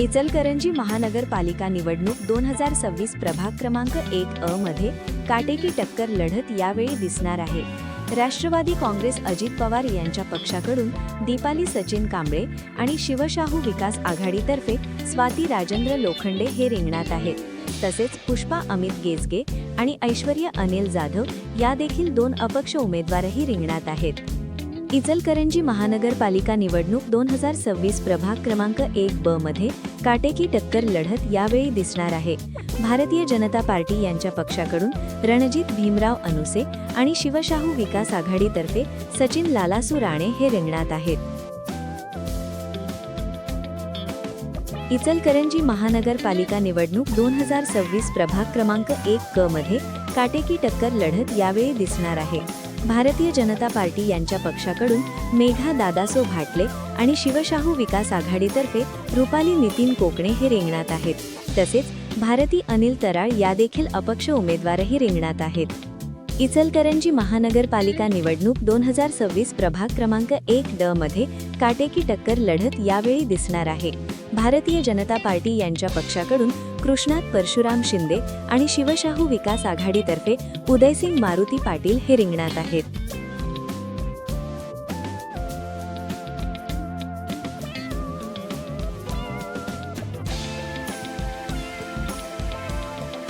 इचलकरंजी महानगरपालिका निवडणूक दोन हजार सव्वीस प्रभाग क्रमांक एक अ मध्ये काटेकी टक्कर लढत यावेळी दिसणार आहे. राष्ट्रवादी काँग्रेस अजित पवार यांच्या पक्षाकडून दीपाली सचिन कांबळे आणि शिवशाहू विकास आघाडीतर्फे स्वाती राजेंद्र लोखंडे हे रिंगणात आहेत. तसेच पुष्पा अमित गेजगे आणि ऐश्वर्या अनिल जाधव या देखील दोन अपक्ष उमेदवारही रिंगणात आहेत. इचलकरंजी महानगरपालिका निवडणूक दोन हजार सव्वीस प्रभाग क्रमांक एक ब मध्ये काटेकी टक्कर लढत यावेळी दिसणार आहे. भारतीय जनता पार्टी यांच्या पक्षाकडून रणजित भीमराव अनुसे आणि शिवशाहू विकास आघाडीतर्फे सचिन लालासू राणे हे रिंगणात आहेत. इचलकरंजी महानगरपालिका निवडणूक दोन हजार सव्वीस प्रभाग क्रमांक एक क मध्ये काटेकी टक्कर लढत यावेळी दिसणार आहे. भारतीय जनता पार्टी यांच्या पक्षाकडून मेघा दादासो भाटले आणि शिवशाहू विकास आघाडीतर्फे रुपाली नितीन कोकणे हे रिंगणात आहेत. तसेच भारती अनिल तराळ या देखील अपक्ष उमेदवारही रिंगणात आहेत. इचलकरंजी महानगरपालिका निवडणूक दोन हजार सव्वीस प्रभाग क्रमांक एक ड मध्ये काटेकी टक्कर लढत यावेळी दिसणार आहे. भारतीय जनता पार्टी यांच्या पक्षाकडून कृष्णात परशुराम शिंदे आणि शिवशाहू विकास आघाडीतर्फे उदयसिंग मारुती पाटील हे रिंगणात आहेत.